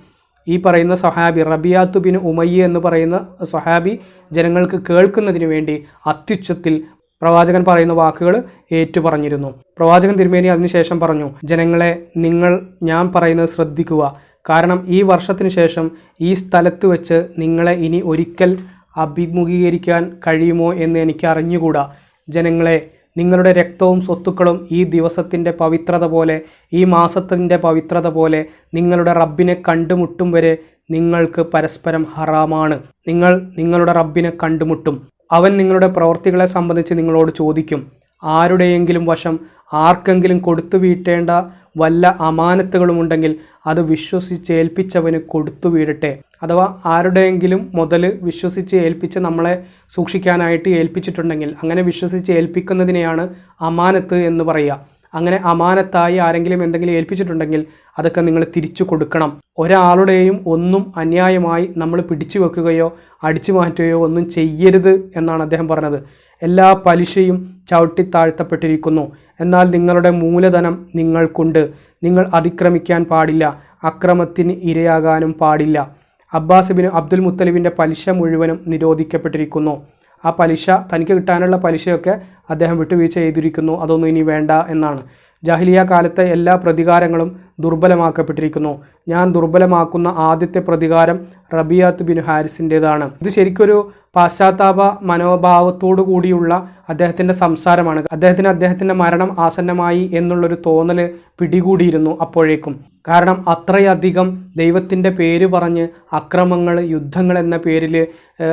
ഈ പറയുന്ന സഹാബി റബിയാത്തു ബിൻ ഉമയ്യ എന്ന് പറയുന്ന സഹാബി ജനങ്ങൾക്ക് കേൾക്കുന്നതിന് വേണ്ടി അത്യുച്ചത്തിൽ പ്രവാചകൻ പറയുന്ന വാക്കുകൾ ഏറ്റുപറഞ്ഞിരുന്നു. പ്രവാചകൻ തിരുമേനി അതിനുശേഷം പറഞ്ഞു ജനങ്ങളെ നിങ്ങൾ ഞാൻ പറയുന്നത് ശ്രദ്ധിക്കുക. കാരണം ഈ വർഷത്തിന് ശേഷം ഈ സ്ഥലത്ത് വെച്ച് നിങ്ങളെ ഇനി ഒരിക്കൽ അഭിമുഖീകരിക്കാൻ കഴിയുമോ എന്ന് എനിക്ക് അറിഞ്ഞുകൂടാ ജനങ്ങളെ നിങ്ങളുടെ രക്തവും സ്വത്തുക്കളും ഈ ദിവസത്തിന്റെ പവിത്രത പോലെ ഈ മാസത്തിന്റെ പവിത്രത പോലെ നിങ്ങളുടെ റബ്ബിനെ കണ്ടുമുട്ടും വരെ നിങ്ങൾക്ക് പരസ്പരം ഹറാമാണ്. നിങ്ങൾ നിങ്ങളുടെ റബ്ബിനെ കണ്ടുമുട്ടും. അവൻ നിങ്ങളുടെ പ്രവർത്തികളെ സംബന്ധിച്ച് നിങ്ങളോട് ചോദിക്കും ആരുടെയെങ്കിലും വശം ആർക്കെങ്കിലും കൊടുത്തു വീട്ടേണ്ട വല്ല അമാനത്തുകളുമുണ്ടെങ്കിൽ അത് വിശ്വസിച്ച് ഏൽപ്പിച്ചവന് കൊടുത്തു വീടട്ടെ. അഥവാ ആരുടെയെങ്കിലും മുതൽ വിശ്വസിച്ച് ഏൽപ്പിച്ച് നമ്മളെ സൂക്ഷിക്കാനായിട്ട് ഏൽപ്പിച്ചിട്ടുണ്ടെങ്കിൽ അങ്ങനെ വിശ്വസിച്ച് ഏൽപ്പിക്കുന്നതിനെയാണ് അമാനത്ത് എന്ന് പറയുക. അങ്ങനെ അമാനത്തായി ആരെങ്കിലും എന്തെങ്കിലും ഏൽപ്പിച്ചിട്ടുണ്ടെങ്കിൽ അതൊക്കെ നിങ്ങൾ തിരിച്ചു കൊടുക്കണം. ഒരാളുടെയും ഒന്നും അന്യായമായി നമ്മൾ പിടിച്ചു വെക്കുകയോ അടിച്ചു മാറ്റുകയോ ഒന്നും ചെയ്യരുത് എന്നാണ് അദ്ദേഹം പറഞ്ഞത്. എല്ലാ പലിശയും ചവിട്ടി താഴ്ത്തപ്പെട്ടിരിക്കുന്നു. എന്നാൽ നിങ്ങളുടെ മൂലധനം നിങ്ങൾക്കുണ്ട്. നിങ്ങൾ അതിക്രമിക്കാൻ പാടില്ല. അക്രമത്തിന് ഇരയാകാനും പാടില്ല. അബ്ബാസിബിന് അബ്ദുൽ മുത്തലിബിന്റെ പലിശ മുഴുവനും നിരോധിക്കപ്പെട്ടിരിക്കുന്നു. ആ പലിശ തനിക്ക് കിട്ടാനുള്ള പലിശയൊക്കെ അദ്ദേഹം വിട്ടുവീഴ്ച ചെയ്തിരിക്കുന്നു. അതൊന്നും ഇനി വേണ്ട എന്നാണ്. ജാഹിലിയ കാലത്തെ എല്ലാ പ്രതികാരങ്ങളും ദുർബലമാക്കപ്പെട്ടിരിക്കുന്നു. ഞാൻ ദുർബലമാക്കുന്ന ആദ്യത്തെ പ്രതികാരം റബിയാത്ത് ബിൻ ഹാരിസിന്റെതാണ് ഇത് ശരിക്കൊരു പാശ്ചാത്താപ മനോഭാവത്തോടു കൂടിയുള്ള അദ്ദേഹത്തിന്റെ സംസാരമാണ്. അദ്ദേഹത്തിന് അദ്ദേഹത്തിന്റെ മരണം ആസന്നമായി എന്നുള്ളൊരു തോന്നൽ പിടികൂടിയിരുന്നു അപ്പോഴേക്കും. കാരണം അത്രയധികം ദൈവത്തിന്റെ പേര് പറഞ്ഞ് അക്രമങ്ങൾ യുദ്ധങ്ങൾ എന്ന പേരിൽ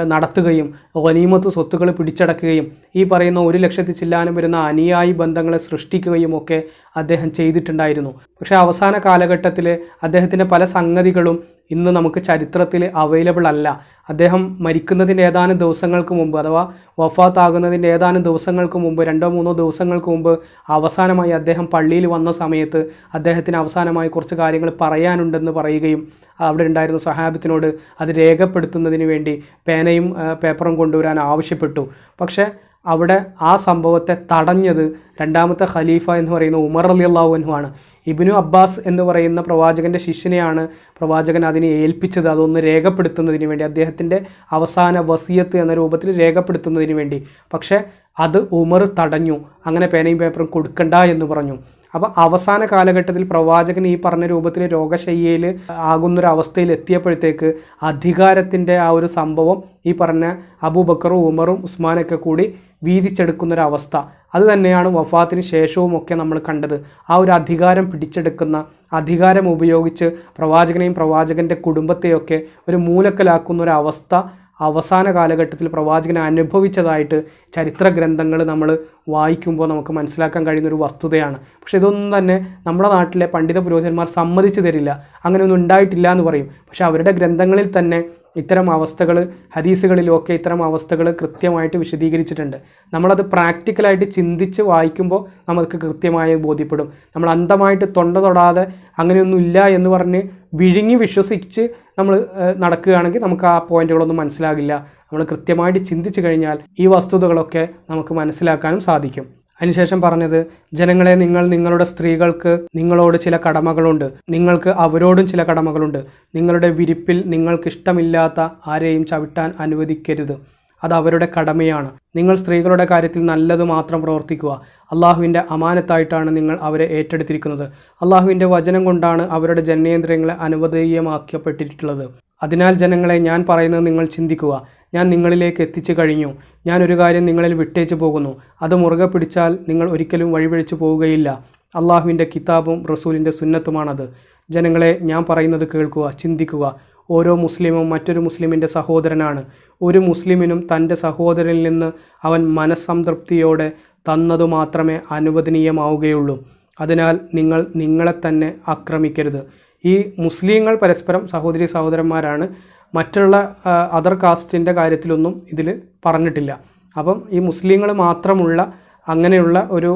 നടത്തുകയും വനീമത്ത് സ്വത്തുക്കൾ പിടിച്ചടക്കുകയും ഈ പറയുന്ന ഒരു ലക്ഷത്തിൽ ചില്ലാനും വരുന്ന അനുയായി ബന്ധങ്ങളെ സൃഷ്ടിക്കുകയും ഒക്കെ അദ്ദേഹം ചെയ്തിട്ടുണ്ടായിരുന്നു. പക്ഷേ അവസാന കാലഘട്ടത്തിൽ അദ്ദേഹത്തിന്റെ പല സംഗതികളും ഇന്ന് നമുക്ക് ചരിത്രത്തിൽ അവൈലബിൾ അല്ല. അദ്ദേഹം മരിക്കുന്നതിന്റെ ഏതാനും ദിവസങ്ങൾക്ക് മുമ്പ് അഥവാ വഫാത്താകുന്നതിന്റെ ഏതാനും ദിവസങ്ങൾക്ക് മുമ്പ് രണ്ടോ മൂന്നോ ദിവസങ്ങൾക്ക് മുമ്പ് അവസാനമായി അദ്ദേഹം പള്ളിയിൽ വന്ന സമയത്ത് അദ്ദേഹത്തിന് അവസാനമായി കുറച്ച് കാര്യങ്ങൾ പറയാനുണ്ടെന്ന് പറയുകയും അവിടെ ഉണ്ടായിരുന്ന സഹാബത്തിനോട് അത് രേഖപ്പെടുത്തുന്നതിന് വേണ്ടി പേനയും പേപ്പറും കൊണ്ടുവരാൻ ആവശ്യപ്പെട്ടു. പക്ഷേ അവിടെ ആ സംഭവത്തെ തടഞ്ഞത് രണ്ടാമത്തെ ഖലീഫ എന്ന് പറയുന്ന ഉമർ അലി അള്ളാഹു ആണ്. ഇബിനു അബ്ബാസ് എന്ന് പറയുന്ന പ്രവാചകന്റെ ശിഷ്യനെയാണ് പ്രവാചകൻ അതിനെ ഏൽപ്പിച്ചത്. അതൊന്ന് രേഖപ്പെടുത്തുന്നതിന് വേണ്ടി അദ്ദേഹത്തിന്റെ അവസാന വസീയത്ത് എന്ന രൂപത്തിൽ രേഖപ്പെടുത്തുന്നതിന് വേണ്ടി. പക്ഷേ അത് ഉമർ തടഞ്ഞു. അങ്ങനെ പേനയും പേപ്പറും കൊടുക്കണ്ട എന്ന് പറഞ്ഞു. അപ്പോൾ അവസാന കാലഘട്ടത്തിൽ പ്രവാചകൻ ഈ പറഞ്ഞ രൂപത്തിൽ രോഗശയ്യയിൽ ആകുന്നൊരവസ്ഥയിൽ എത്തിയപ്പോഴത്തേക്ക് അധികാരത്തിന്റെ ആ ഒരു സംഭവം ഈ പറഞ്ഞ അബൂബക്കറും ഉമറും ഉസ്മാനൊക്കെ കൂടി വീതിച്ചെടുക്കുന്നൊരവസ്ഥ. അത് തന്നെയാണ് വഫാത്തിന് ശേഷവും ഒക്കെ നമ്മൾ കണ്ടത്. ആ ഒരു അധികാരം പിടിച്ചെടുക്കുന്ന അധികാരം ഉപയോഗിച്ച് പ്രവാചകനെയും പ്രവാചകന്റെ കുടുംബത്തെയൊക്കെ ഒരു മൂലക്കലാക്കുന്ന ഒരു അവസ്ഥ അവസാന കാലഘട്ടത്തിൽ പ്രവാചകൻ അനുഭവിച്ചതായിട്ട് ചരിത്ര ഗ്രന്ഥങ്ങൾ നമ്മൾ വായിക്കുമ്പോൾ നമുക്ക് മനസ്സിലാക്കാൻ കഴിയുന്ന ഒരു വസ്തുതയാണ്. പക്ഷേ ഇതൊന്നും തന്നെ നമ്മുടെ നാട്ടിലെ പണ്ഡിത പുരോഹിതന്മാർ സമ്മതിച്ചു തരില്ല. അങ്ങനെയൊന്നും ഉണ്ടായിട്ടില്ല എന്ന് പറയും. പക്ഷേ അവരുടെ ഗ്രന്ഥങ്ങളിൽ തന്നെ ഇത്തരം അവസ്ഥകൾ ഹദീസുകളിലൊക്കെ ഇത്തരം അവസ്ഥകൾ കൃത്യമായിട്ട് വിശദീകരിച്ചിട്ടുണ്ട്. നമ്മളത് പ്രാക്ടിക്കലായിട്ട് ചിന്തിച്ച് വായിക്കുമ്പോൾ നമുക്ക് കൃത്യമായി ബോധ്യപ്പെടും. നമ്മൾ അന്ധമായിട്ട് തൊണ്ട തൊടാതെ അങ്ങനെയൊന്നുമില്ല എന്ന് പറഞ്ഞ് വിഴുങ്ങി വിശ്വസിച്ച് നമ്മൾ നടക്കുകയാണെങ്കിൽ നമുക്ക് ആ പോയിന്റുകളൊന്നും മനസ്സിലാകില്ല. നമ്മൾ കൃത്യമായിട്ട് ചിന്തിച്ചു കഴിഞ്ഞാൽ ഈ വസ്തുതകളൊക്കെ നമുക്ക് മനസ്സിലാക്കാനും സാധിക്കും. അതിനുശേഷം പറഞ്ഞത് ജനങ്ങളെ നിങ്ങൾ നിങ്ങളുടെ സ്ത്രീകൾക്ക് നിങ്ങളോട് ചില കടമകളുണ്ട്. നിങ്ങൾക്ക് അവരോടും ചില കടമകളുണ്ട്. നിങ്ങളുടെ വിരിപ്പിൽ നിങ്ങൾക്കിഷ്ടമില്ലാത്ത ആരെയും ചവിട്ടാൻ അനുവദിക്കരുത്. അത് അവരുടെ കടമയാണ്. നിങ്ങൾ സ്ത്രീകളുടെ കാര്യത്തിൽ നല്ലത് മാത്രം പ്രവർത്തിക്കുക. അള്ളാഹുവിന്റെ അമാനത്തായിട്ടാണ് നിങ്ങൾ അവരെ ഏറ്റെടുത്തിരിക്കുന്നത്. അള്ളാഹുവിന്റെ വചനം കൊണ്ടാണ് അവരുടെ ജനനേന്ദ്രിയങ്ങളെ അനുവദീയമാക്കപ്പെട്ടിട്ടുള്ളത് അതിനാൽ ജനങ്ങളെ ഞാൻ പറയുന്നത് നിങ്ങൾ ചിന്തിക്കുക. ഞാൻ നിങ്ങളിലേക്ക് എത്തിച്ചു കഴിഞ്ഞു. ഞാൻ ഒരു കാര്യം നിങ്ങളിൽ വിട്ടേച്ചു പോകുന്നു. അത് മുറുകെ പിടിച്ചാൽ നിങ്ങൾ ഒരിക്കലും വഴിപിഴച്ചു പോവുകയില്ല. അള്ളാഹുവിന്റെ കിതാബും റസൂലിന്റെ സുന്നത്തുമാണത്. ജനങ്ങളെ ഞാൻ പറയുന്നത് കേൾക്കുക ചിന്തിക്കുക. ഓരോ മുസ്ലിമും മറ്റൊരു മുസ്ലിമിന്റെ സഹോദരനാണ്. ഒരു മുസ്ലിമിനും തന്റെ സഹോദരനിൽ നിന്ന് അവൻ മനസ്സംതൃപ്തിയോടെ തന്നതു മാത്രമേ അനുവദനീയമാവുകയുള്ളൂ. അതിനാൽ നിങ്ങൾ നിങ്ങളെ തന്നെ ആക്രമിക്കരുത്. ഈ മുസ്ലിങ്ങൾ പരസ്പരം സഹോദരി സഹോദരന്മാരാണ്. മറ്റുള്ള അതർ കാസ്റ്റിന്റെ കാര്യത്തിലൊന്നും ഇതിൽ പറഞ്ഞിട്ടില്ല. അപ്പം ഈ മുസ്ലിങ്ങൾ മാത്രമുള്ള അങ്ങനെയുള്ള ഒരു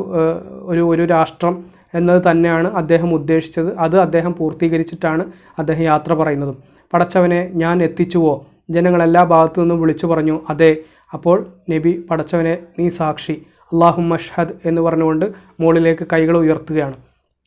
ഒരു ഒരു രാഷ്ട്രം എന്നത് തന്നെയാണ് അദ്ദേഹം ഉദ്ദേശിച്ചത്. അത് അദ്ദേഹം പൂർത്തീകരിച്ചിട്ടാണ് അദ്ദേഹം യാത്ര പറയുന്നതും. പടച്ചവനെ ഞാൻ എത്തിച്ചുവോ? ജനങ്ങൾ എല്ലാ ഭാഗത്തു നിന്നും വിളിച്ചു പറഞ്ഞു അതെ അപ്പോൾ നബി പടച്ചവനെ നീ സാക്ഷി. അള്ളാഹു മഷ്ഹദ് എന്ന് പറഞ്ഞുകൊണ്ട് മുകളിലേക്ക് കൈകൾ ഉയർത്തുകയാണ്.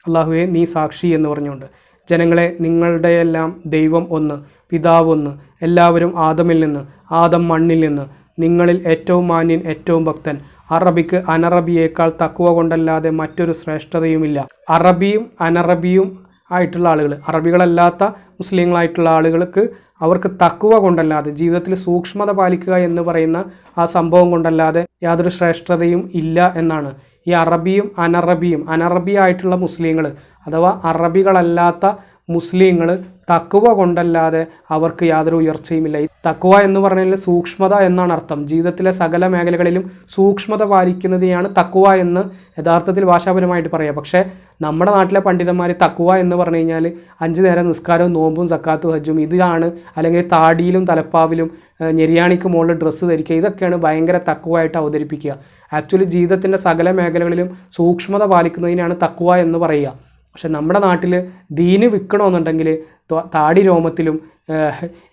അള്ളാഹുവെ നീ സാക്ഷി എന്ന് പറഞ്ഞുകൊണ്ട്. ജനങ്ങളെ നിങ്ങളുടെയെല്ലാം ദൈവം ഒന്ന് പിതാവ് ഒന്ന് എല്ലാവരും ആദമിൽ നിന്ന് ആദം മണ്ണിൽ നിന്ന് നിങ്ങളിൽ ഏറ്റവും മാന്യൻ ഏറ്റവും ഭക്തൻ. അറബിക്ക് അനറബിയേക്കാൾ തക്കുവ കൊണ്ടല്ലാതെ മറ്റൊരു ശ്രേഷ്ഠതയുമില്ല. അറബിയും അനറബിയും ആയിട്ടുള്ള ആളുകൾ അറബികളല്ലാത്ത മുസ്ലിങ്ങളായിട്ടുള്ള ആളുകൾക്ക് അവർക്ക് തക്കുവ കൊണ്ടല്ലാതെ ജീവിതത്തിൽ സൂക്ഷ്മത പാലിക്കുക എന്ന് പറയുന്ന ആ സംഭവം കൊണ്ടല്ലാതെ യാതൊരു ശ്രേഷ്ഠതയും ഇല്ല എന്നാണ്. ഈ അറബിയും അനറബിയും അനറബി ആയിട്ടുള്ള മുസ്ലിങ്ങൾ അഥവാ അറബികളല്ലാത്ത മുസ്ലിങ്ങൾ തക്കുവ കൊണ്ടല്ലാതെ അവർക്ക് യാതൊരു ഉയർച്ചയുമില്ല. ഈ തക്കുവ എന്ന് പറഞ്ഞാൽ സൂക്ഷ്മത എന്നാണ് അർത്ഥം. ജീവിതത്തിലെ സകല മേഖലകളിലും സൂക്ഷ്മത പാലിക്കുന്നതിനെയാണ് തക്കുവ എന്ന് യഥാർത്ഥത്തിൽ ഭാഷാപരമായിട്ട് പറയാം. പക്ഷേ നമ്മുടെ നാട്ടിലെ പണ്ഡിതന്മാർ തക്കുവ എന്ന് പറഞ്ഞു കഴിഞ്ഞാൽ അഞ്ച് നേരം നിസ്കാരവും നോമ്പും സക്കാത്തും ഹജ്ജും ഇതാണ്. അല്ലെങ്കിൽ താടിയിലും തലപ്പാവിലും ഞെരിയാണിക്ക് മുകളിൽ ഡ്രസ്സ് ധരിക്കുക. ഇതൊക്കെയാണ് ഭയങ്കര തക്കുവായിട്ട് അവതരിപ്പിക്കുക. ആക്ച്വലി ജീവിതത്തിന്റെ സകല മേഖലകളിലും സൂക്ഷ്മത പാലിക്കുന്നതിനാണ് തക്കുവ എന്ന് പറയുക. പക്ഷെ നമ്മുടെ നാട്ടിൽ ദീന് വിൽക്കണമെന്നുണ്ടെങ്കിൽ താടി രോമത്തിലും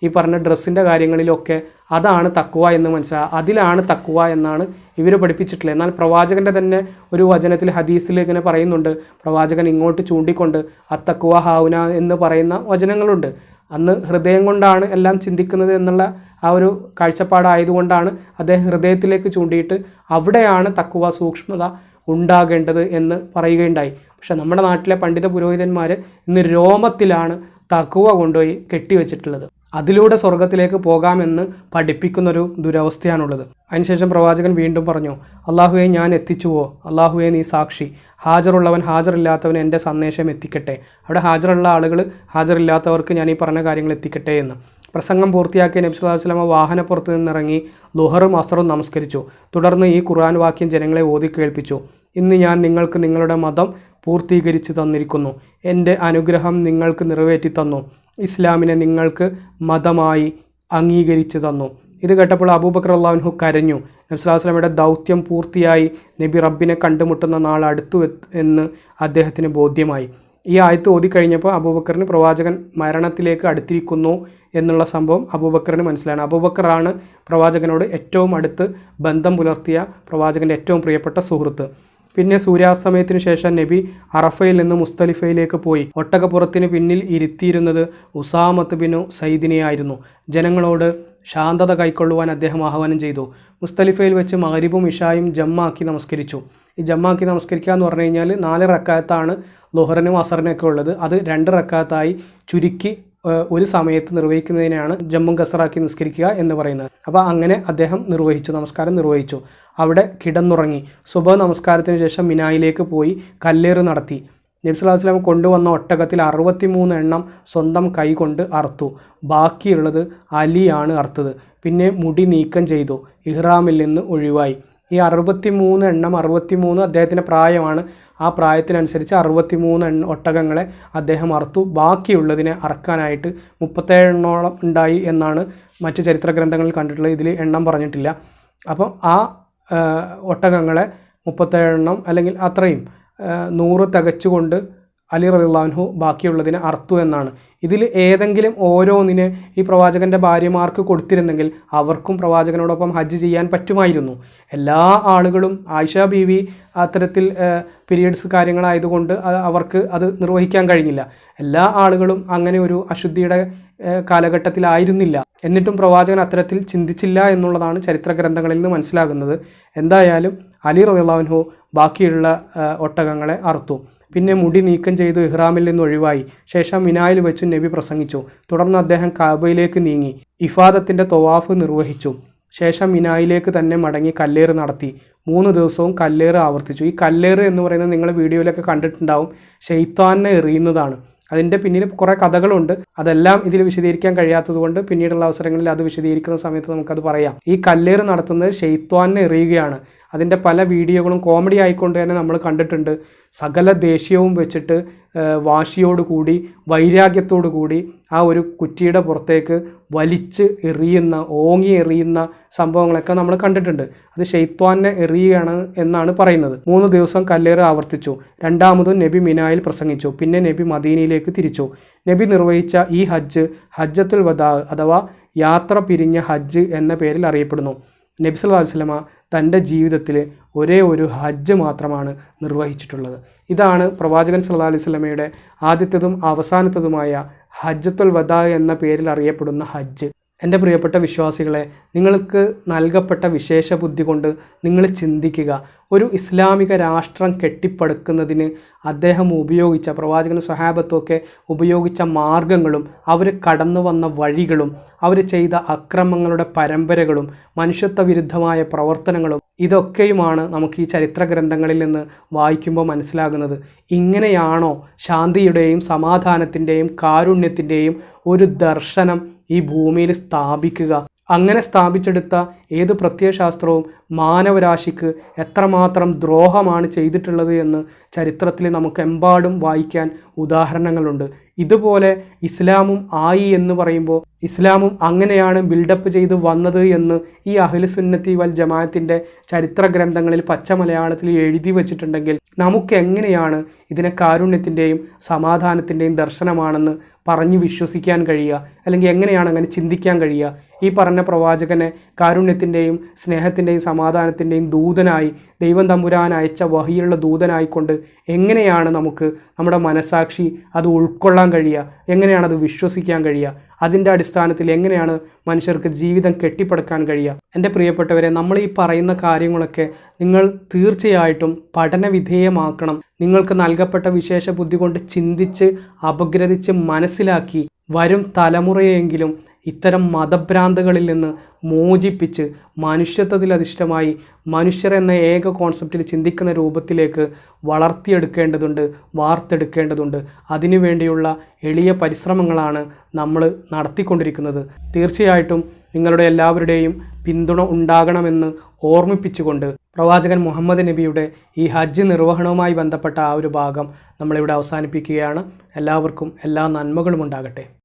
ഈ പറഞ്ഞ ഡ്രസ്സിന്റെ കാര്യങ്ങളിലൊക്കെ അതാണ് തക്കുവ എന്ന് മനസ്സിലാക്കുക അതിലാണ് തക്കുവ എന്നാണ് ഇവർ പഠിപ്പിച്ചിട്ടുള്ളത്. എന്നാൽ പ്രവാചകന്റെ തന്നെ ഒരു വചനത്തിൽ ഹദീസിൽ ഇങ്ങനെ പറയുന്നുണ്ട് പ്രവാചകൻ ഇങ്ങോട്ട് ചൂണ്ടിക്കൊണ്ട് അത്തക്കുവ ഹാവുന എന്ന് പറയുന്ന വചനങ്ങളുണ്ട്. അന്ന് ഹൃദയം കൊണ്ടാണ് എല്ലാം ചിന്തിക്കുന്നത് എന്നുള്ള ആ ഒരു കാഴ്ചപ്പാടായതുകൊണ്ടാണ് അദ്ദേഹം ഹൃദയത്തിലേക്ക് ചൂണ്ടിയിട്ട് അവിടെയാണ് തക്കുവ സൂക്ഷ്മത ഉണ്ടാകേണ്ടത് എന്ന് പറയുകയുണ്ടായി. പക്ഷെ നമ്മുടെ നാട്ടിലെ പണ്ഡിത പുരോഹിതന്മാർ ഇന്ന് രോമത്തിലാണ് തക്കുവ കൊണ്ടുപോയി കെട്ടിവെച്ചിട്ടുള്ളത്. അതിലൂടെ സ്വർഗത്തിലേക്ക് പോകാമെന്ന് പഠിപ്പിക്കുന്നൊരു ദുരവസ്ഥയാണുള്ളത്. അതിനുശേഷം പ്രവാചകൻ വീണ്ടും പറഞ്ഞു അള്ളാഹുവെ ഞാൻ എത്തിച്ചുവോ? അള്ളാഹുവെ നീ സാക്ഷി. ഹാജറുള്ളവൻ ഹാജറില്ലാത്തവൻ എന്റെ സന്ദേശം എത്തിക്കട്ടെ. അവിടെ ഹാജറുള്ള ആളുകൾ ഹാജറില്ലാത്തവർക്ക് ഞാൻ ഈ പറഞ്ഞ കാര്യങ്ങൾ എത്തിക്കട്ടെ എന്ന്. പ്രസംഗം പൂർത്തിയാക്കിയ നബി അലൈഹി വസല്ലമ വാഹനപ്പുറത്ത് നിന്നിറങ്ങി ലുഹറും അസറും നമസ്കരിച്ചു. തുടർന്ന് ഈ ഖുർആൻ വാക്യം ജനങ്ങളെ ഓതി കേൾപ്പിച്ചു. ഇന്ന് ഞാൻ നിങ്ങൾക്ക് നിങ്ങളുടെ മതം പൂർത്തീകരിച്ചു തന്നിരിക്കുന്നു. എന്റെ അനുഗ്രഹം നിങ്ങൾക്ക് നിറവേറ്റി തന്നു. ഇസ്ലാമിനെ നിങ്ങൾക്ക് മതമായി അംഗീകരിച്ചു തന്നു. ഇത് കേട്ടപ്പോൾ അബൂബക്കർ അള്ളാഹുഹു കരഞ്ഞു. നബ്സുലാസ്ലാമയുടെ ദൗത്യം പൂർത്തിയായി. നബി റബ്ബിനെ കണ്ടുമുട്ടുന്ന നാൾ അടുത്തു എന്ന് അദ്ദേഹത്തിന് ബോധ്യമായി. ഈ ആയത്ത് ഓതിക്കഴിഞ്ഞപ്പോൾ അബൂബക്കറിന് പ്രവാചകൻ മരണത്തിലേക്ക് അടുത്തിരിക്കുന്നു എന്നുള്ള സംഭവം അബൂബക്കറിന് മനസ്സിലാണ്. അബൂബക്കറാണ് പ്രവാചകനോട് ഏറ്റവും അടുത്ത് ബന്ധം പുലർത്തിയ പ്രവാചകന്റെ ഏറ്റവും പ്രിയപ്പെട്ട സുഹൃത്ത്. പിന്നെ സൂര്യാസ്തമയത്തിനു ശേഷം നബി അറഫയിൽ നിന്ന് മുസ്തലിഫയിലേക്ക് പോയി. ഒട്ടകപ്പുറത്തിന് പിന്നിൽ ഇരുത്തിയിരുന്നത് ഉസാമത്ത് ബിനു സൈദിനെയായിരുന്നു ജനങ്ങളോട് ശാന്തത കൈക്കൊള്ളുവാൻ അദ്ദേഹം ആഹ്വാനം ചെയ്തു. മുസ്തലിഫയിൽ വെച്ച് മകരിബും ഇഷായും ജമ്മാക്കി നമസ്കരിച്ചു. ഈ ജമ്മാക്കി നമസ്കരിക്കുക എന്ന് പറഞ്ഞു കഴിഞ്ഞാൽ നാല് റക്കാത്താണ് ലുഹറിനും അസറിനൊക്കെ ഉള്ളത്. അത് രണ്ട് റക്കാത്തായി ചുരുക്കി ഒരു സമയത്ത് നിർവഹിക്കുന്നതിനെയാണ് ജമ്മും കസറാക്കി നിസ്കരിക്കുക എന്ന് പറയുന്നത്. അപ്പോൾ അങ്ങനെ അദ്ദേഹം നിർവഹിച്ചു നമസ്കാരം നിർവഹിച്ചു. അവിടെ കിടന്നുറങ്ങി. സുബ നമസ്കാരത്തിന് ശേഷം മിനായിലേക്ക് പോയി കല്ലേറ് നടത്തി. നബി അല്ലാ വസല്ലം കൊണ്ടുവന്ന ഒട്ടകത്തിൽ അറുപത്തിമൂന്ന് എണ്ണം സ്വന്തം കൈകൊണ്ട് അറുത്തു. ബാക്കിയുള്ളത് അലിയാണ് അറുത്തത്. പിന്നെ മുടി നീക്കം ചെയ്തു. ഇഹ്റാമിൽ നിന്ന് ഒഴിവായി. ഈ അറുപത്തി മൂന്ന് എണ്ണം അറുപത്തി മൂന്ന് അദ്ദേഹത്തിന്റെ പ്രായമാണ്. ആ പ്രായത്തിനനുസരിച്ച് അറുപത്തി മൂന്ന് എണ്ണ ഒട്ടകങ്ങളെ അദ്ദേഹം അറുത്തു. ബാക്കിയുള്ളതിനെ അറക്കാനായിട്ട് മുപ്പത്തേഴ് എണ്ണോളം ഉണ്ടായി എന്നാണ് മറ്റ് ചരിത്ര ഗ്രന്ഥങ്ങളിൽ കണ്ടിട്ടുള്ളത്. ഇതിൽ എണ്ണം പറഞ്ഞിട്ടില്ല. അപ്പം ആ ഒട്ടകങ്ങളെ മുപ്പത്തേഴെണ്ണം അല്ലെങ്കിൽ അത്രയും നൂറ് തികച്ചുകൊണ്ട് അലി റളിള്ളാഹു ബാക്കിയുള്ളതിന് അർത്തു എന്നാണ്. ഇതിൽ ഏതെങ്കിലും ഓരോന്നിന് ഈ പ്രവാചകന്റെ ഭാര്യമാർക്ക് കൊടുത്തിരുന്നെങ്കിൽ അവർക്കും പ്രവാചകനോടൊപ്പം ഹജ്ജ് ചെയ്യാൻ പറ്റുമായിരുന്നു. എല്ലാ ആളുകളും ആയിഷ ബീവി അത്തരത്തിൽ പീരിയഡ്സ് കാര്യങ്ങളായതുകൊണ്ട് അവർക്ക് അത് നിർവഹിക്കാൻ കഴിഞ്ഞില്ല. എല്ലാ ആളുകളും അങ്ങനെ ഒരു അശുദ്ധിയുടെ കാലഘട്ടത്തിലായിരുന്നില്ല. എന്നിട്ടും പ്രവാചകൻ അത്തരത്തിൽ ചിന്തിച്ചില്ല എന്നുള്ളതാണ് ചരിത്ര ഗ്രന്ഥങ്ങളിൽ നിന്ന് മനസ്സിലാകുന്നത്. എന്തായാലും അലി റളിള്ളാഹു ബാക്കിയുള്ള ഒട്ടകങ്ങളെ അറുത്തു പിന്നെ മുടി നീക്കം ചെയ്തു ഇഹ്റാമിൽ നിന്ന് ഒഴിവായി. ശേഷം മിനായിൽ വെച്ച് നബി പ്രസംഗിച്ചു. തുടർന്ന് അദ്ദേഹം കാബയിലേക്ക് നീങ്ങി. ഇഫാദത്തിന്റെ തൊവാഫ് നിർവഹിച്ചു. ശേഷം മിനായിലേക്ക് തന്നെ മടങ്ങി കല്ലേറ് നടത്തി. മൂന്ന് ദിവസവും കല്ലേറ് ആവർത്തിച്ചു. ഈ കല്ലേറ് എന്ന് പറയുന്നത് നിങ്ങൾ വീഡിയോയിലൊക്കെ കണ്ടിട്ടുണ്ടാവും. ഷെയ്ത്താനെ എറിയുന്നതാണ്. അതിന്റെ പിന്നിൽ കുറേ കഥകളുണ്ട്. അതെല്ലാം ഇതിൽ വിശദീകരിക്കാൻ കഴിയാത്തതുകൊണ്ട് പിന്നീടുള്ള അവസരങ്ങളിൽ അത് വിശദീകരിക്കുന്ന സമയത്ത് നമുക്കത് പറയാം. ഈ കല്ലേറ് നടത്തുന്നത് ഷെയ്ത്വാനെ എറിയുകയാണ്. അതിന്റെ പല വീഡിയോകളും കോമഡി ആയിക്കൊണ്ട് തന്നെ നമ്മൾ കണ്ടിട്ടുണ്ട്. സകല ദേഷ്യവും വെച്ചിട്ട് വാശിയോട് വാശിയോടുകൂടി വൈരാഗ്യത്തോടു കൂടി ആ ഒരു കുറ്റിയുടെ പുറത്തേക്ക് വലിച്ച് എറിയുന്ന ഓങ്ങി എറിയുന്ന സംഭവങ്ങളൊക്കെ നമ്മൾ കണ്ടിട്ടുണ്ട്. അത് ഷെയ്ത്വാനെ എറിയുകയാണ് എന്നാണ് പറയുന്നത്. മൂന്ന് ദിവസം കല്ലേറ് ആവർത്തിച്ചു. രണ്ടാമതും നബി മിനായിൽ പ്രസംഗിച്ചു. പിന്നെ നബി മദീനയിലേക്ക് തിരിച്ചു. നബി നിർവഹിച്ച ഈ ഹജ്ജ് ഹജ്ജത്തുൽ വദാ അഥവാ യാത്ര പിരിഞ്ഞ ഹജ്ജ് എന്ന പേരിൽ അറിയപ്പെടുന്നു. നബി സല്ലല്ലാഹു അലൈഹി വസല്ലമ തന്റെ ജീവിതത്തിൽ ഒരേ ഒരു ഹജ്ജ് മാത്രമാണ് നിർവഹിച്ചിട്ടുള്ളത്. ഇതാണ് പ്രവാചകൻ സല്ലാ അലൈഹി സ്വലമയുടെ ആദ്യത്തതും അവസാനത്തതുമായ ഹജ്ജത്തുൽ വദാ എന്ന പേരിൽ അറിയപ്പെടുന്ന ഹജ്ജ്. എന്റെ പ്രിയപ്പെട്ട വിശ്വാസികളെ നിങ്ങൾക്ക് നൽകപ്പെട്ട വിശേഷ ബുദ്ധി കൊണ്ട് നിങ്ങൾ ചിന്തിക്കുക. ഒരു ഇസ്ലാമിക രാഷ്ട്രം കെട്ടിപ്പടുക്കുന്നതിന് അദ്ദേഹം ഉപയോഗിച്ച പ്രവാചകൻ സ്വഹാബത്തൊക്കെ ഉപയോഗിച്ച മാർഗങ്ങളും അവർ കടന്നു വന്ന വഴികളും അവർ ചെയ്ത അക്രമങ്ങളുടെ പരമ്പരകളും മനുഷ്യത്വ വിരുദ്ധമായ പ്രവർത്തനങ്ങളും ഇതൊക്കെയുമാണ് നമുക്ക് ഈ ചരിത്ര ഗ്രന്ഥങ്ങളിൽ നിന്ന് വായിക്കുമ്പോൾ മനസ്സിലാകുന്നത്. ഇങ്ങനെയാണോ ശാന്തിയുടെയും സമാധാനത്തിന്റെയും കാരുണ്യത്തിന്റെയും ഒരു ദർശനം ഈ ഭൂമിയിൽ സ്ഥാപിക്കുക. അങ്ങനെ സ്ഥാപിച്ചെടുത്ത ഏത് പ്രത്യയശാസ്ത്രവും മാനവരാശിക്ക് എത്രമാത്രം ദ്രോഹമാണ് ചെയ്തിട്ടുള്ളത് എന്ന് ചരിത്രത്തിൽ നമുക്ക് എമ്പാടും വായിക്കാൻ ഉദാഹരണങ്ങളുണ്ട്. ഇതുപോലെ ഇസ്ലാമും ആയി എന്ന് പറയുമ്പോൾ ഇസ്ലാമും അങ്ങനെയാണ് ബിൽഡപ്പ് ചെയ്ത് വന്നത് എന്ന് ഈ അഖിലുസുന്നത്തി വൽ ജമാഅത്തിന്റെ ചരിത്ര ഗ്രന്ഥങ്ങളിൽ പച്ച മലയാളത്തിൽ എഴുതി വച്ചിട്ടുണ്ടെങ്കിൽ നമുക്ക് എങ്ങനെയാണ് ഇതിനെ കാരുണ്യത്തിന്റെയും സമാധാനത്തിന്റെയും ദർശനമാണെന്ന് പറഞ്ഞു വിശ്വസിക്കാൻ കഴിയുക അല്ലെങ്കിൽ എങ്ങനെയാണ് അങ്ങനെ ചിന്തിക്കാൻ കഴിയുക ഈ പറഞ്ഞ പ്രവാചകനെ കാരുണ്യത്തിന്റെയും സ്നേഹത്തിന്റെയും സമാധാനത്തിന്റെയും ദൂതനായി ദൈവം തമ്പുരാൻ അയച്ച വഹിയുള്ള ദൂതനായിക്കൊണ്ട് എങ്ങനെയാണ് നമുക്ക് നമ്മുടെ മനസാക്ഷി അത് ഉൾക്കൊള്ളാൻ കഴിയുക? എങ്ങനെയാണ് അത് വിശ്വസിക്കാൻ കഴിയുക? അതിന്റെ അടിസ്ഥാനത്തിൽ എങ്ങനെയാണ് മനുഷ്യർക്ക് ജീവിതം കെട്ടിപ്പടുക്കാൻ കഴിയുക? എന്റെ പ്രിയപ്പെട്ടവരെ നമ്മൾ ഈ പറയുന്ന കാര്യങ്ങളൊക്കെ നിങ്ങൾ തീർച്ചയായിട്ടും പഠനവിധേയമാക്കണം. നിങ്ങൾക്ക് നൽകപ്പെട്ട വിശേഷ ബുദ്ധി കൊണ്ട് ചിന്തിച്ച് അപഗ്രഥിച്ച് മനസ്സിലാക്കി വരും തലമുറയെങ്കിലും ഇത്തരം മതഭ്രാന്തുകളിൽ നിന്ന് മോചിപ്പിച്ച് മനുഷ്യത്വത്തിൽ അധിഷ്ഠമായി മനുഷ്യർ എന്ന ഏക കോൺസെപ്റ്റിൽ ചിന്തിക്കുന്ന രൂപത്തിലേക്ക് വളർത്തിയെടുക്കേണ്ടതുണ്ട് വാർത്തെടുക്കേണ്ടതുണ്ട്. അതിനുവേണ്ടിയുള്ള എളിയ പരിശ്രമങ്ങളാണ് നമ്മൾ നടത്തിക്കൊണ്ടിരിക്കുന്നത്. തീർച്ചയായിട്ടും നിങ്ങളുടെ എല്ലാവരുടെയും പിന്തുണ ഉണ്ടാകണമെന്ന് ഓർമ്മിപ്പിച്ചുകൊണ്ട് പ്രവാചകൻ മുഹമ്മദ് നബിയുടെ ഈ ഹജ്ജ് നിർവഹണവുമായി ബന്ധപ്പെട്ട ആ ഒരു ഭാഗം നമ്മളിവിടെ അവസാനിപ്പിക്കുകയാണ്. എല്ലാവർക്കും എല്ലാ നന്മകളും ഉണ്ടാകട്ടെ.